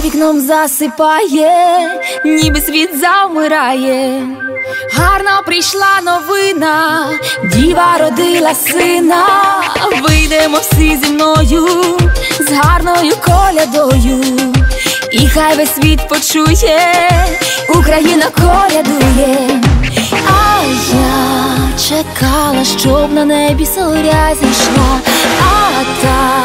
туманом засипає, ніби світ завмирає. Гарно прийшла новина, діва родила сина, вийдемо всі зі мною з гарною колядою, і хай весь світ почує, Україна колядує, а я чекала, щоб на небі зоря зійшла, а та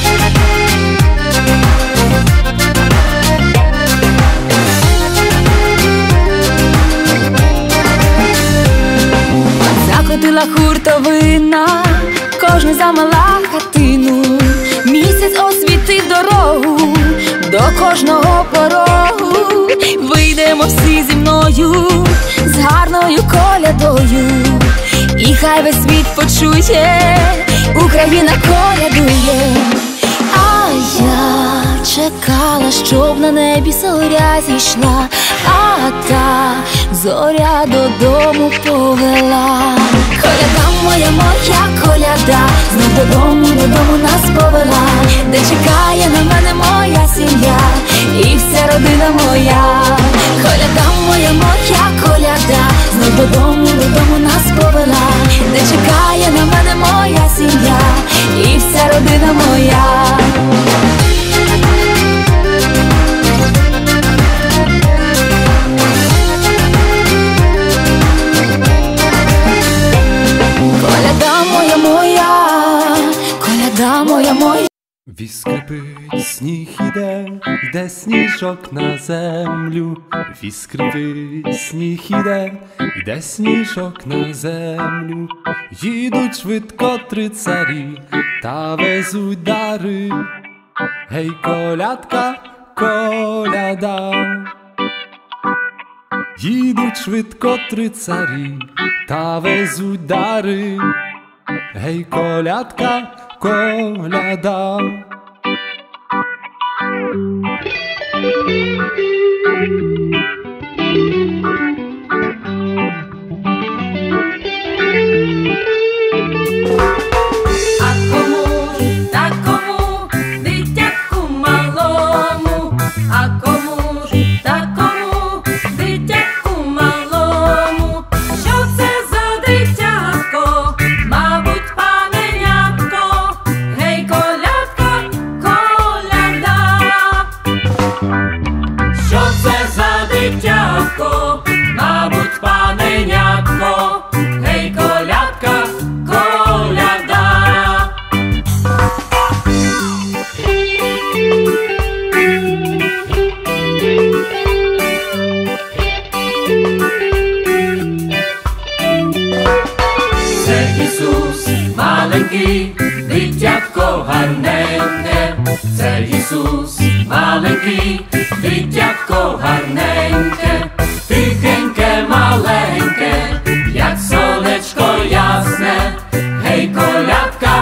Закотила хуртовина, кожен замала хатину, місяць освітив дорогу до кожного порогу. Вийдемо всі зі мною з гарною колядою, і хай весь світ почує, Україна колядує, а я чекала, щоб на небі зоря зійшла, а та зоря додому повела. Коляда моя, моя коляда, знов додому, додому нас повела, де чекає на мене моя сім'я і вся родина моя. Коляда моя, моя коляда, знов додому, додому нас повела, де чекає на мене моя сім'я і вся родина моя. Віз скрипить, сніг іде, йде сніжок на землю. Віз скрипить, сніг іде, йде сніжок на землю. Їдуть швидко три царі та везуть дари. Гей, колядка, коляда. Їдуть швидко три царі та везуть дари. Гей, колядка, коляда. А Що це за дитятко, мабуть, паненятко, гей, колядка, коляда. Це Ісус маленький, дитятко гарненьке, це Ісус маленький, дитятко гарненьке, тихеньке, маленьке, як сонечко ясне, гей, колядка,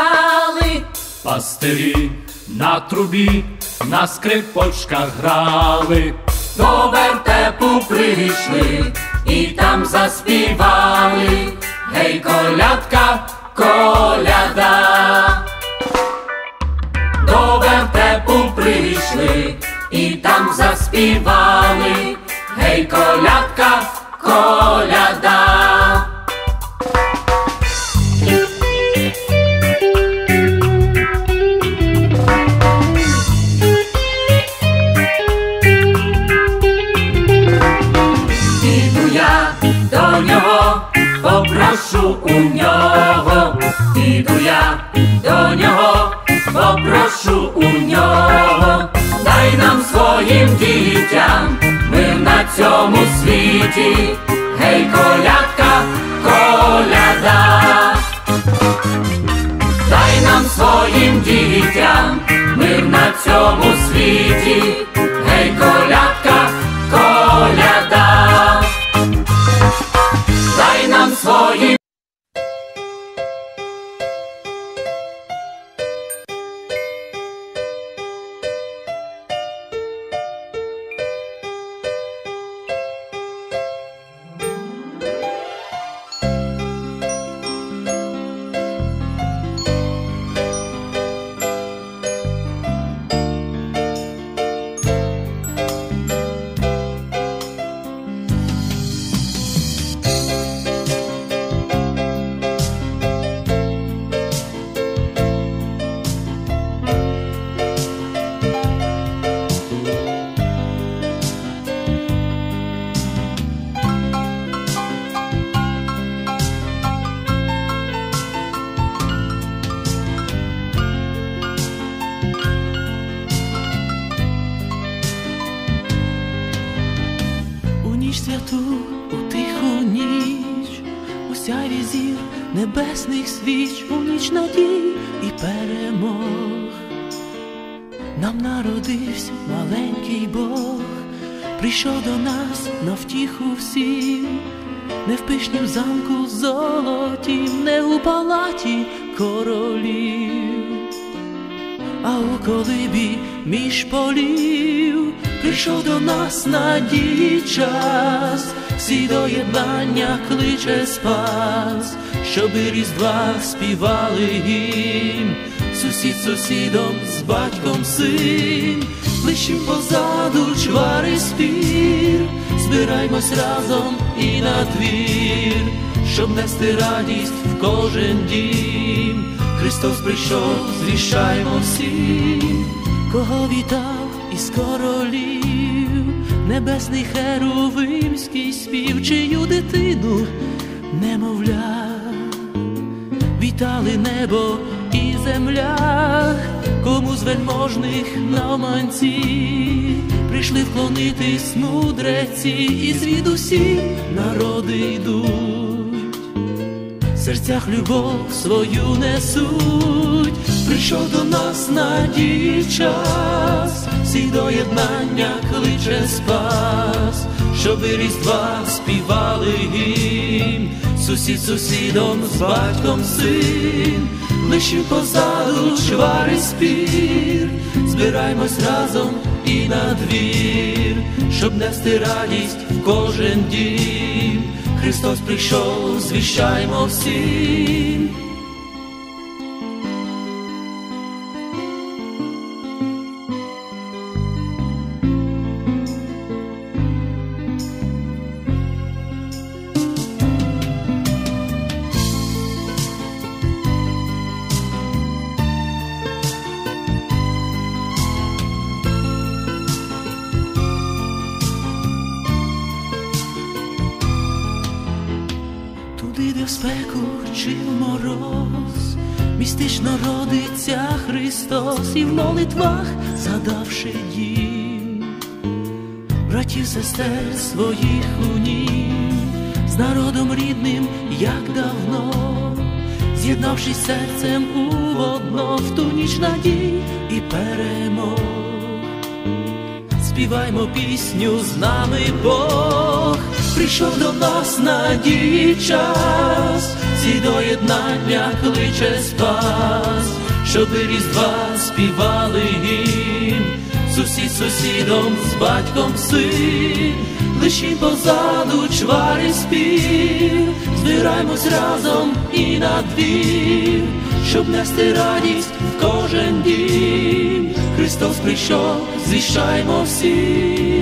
скрипочках Пастирі на трубі, на скрипочках грали. до вертепу прийшли і там заспівали, гей, колядка, коляда. До вертепу прийшли і там заспівали, гей, коляда. Попрошу у нього, піду я до нього, попрошу у нього, дай нам своїм дітям мир на цьому світі, небесних свіч, у ніч надій і перемог. Нам народився маленький Бог, прийшов до нас на втіху всім, не в пишнім замку золотім, не у палаті королів. А у колибі між полів прийшов до нас надії час, всі до єднання кличе спас, щоби різдва співали гімн, сусід сусідом з батьком син, лишим позаду чвари спір, збираймось разом і на двір, щоб нести радість в кожен дім. Христос прийшов, звіщаємо всім, кого вітав із королів, небесний херовимський спів, чию дитину немовля, вітали небо і земля, кому з вельможних навманці прийшли вклонитись мудреці, і звідусі народи йдуть. В серцях любов свою несуть, прийшов до нас надії час, всі до єднання кличе спас, щоби різдва співали гімн, сусід сусідом з батьком син, лишив позаду чвари спір, збираймось разом і на двір, щоб нести радість в кожен дім. Христос прийшов, звіщаймо всім. Містично родиться Христос і в молитвах задавши їм, братів, сестер своїх у нім, з народом рідним, як давно, з'єднавшись серцем у одно в ту ніч надій і перемог. Співаймо пісню з нами Бог, прийшов до нас надії час, всі до єднання кличе спас, щоби різдва співали гімн, сусід сусідом з батьком син, лиші позаду чвари спів, збираймось разом і на двір, щоб нести радість в кожен дім. Христос прийшов, звіщаймо всі.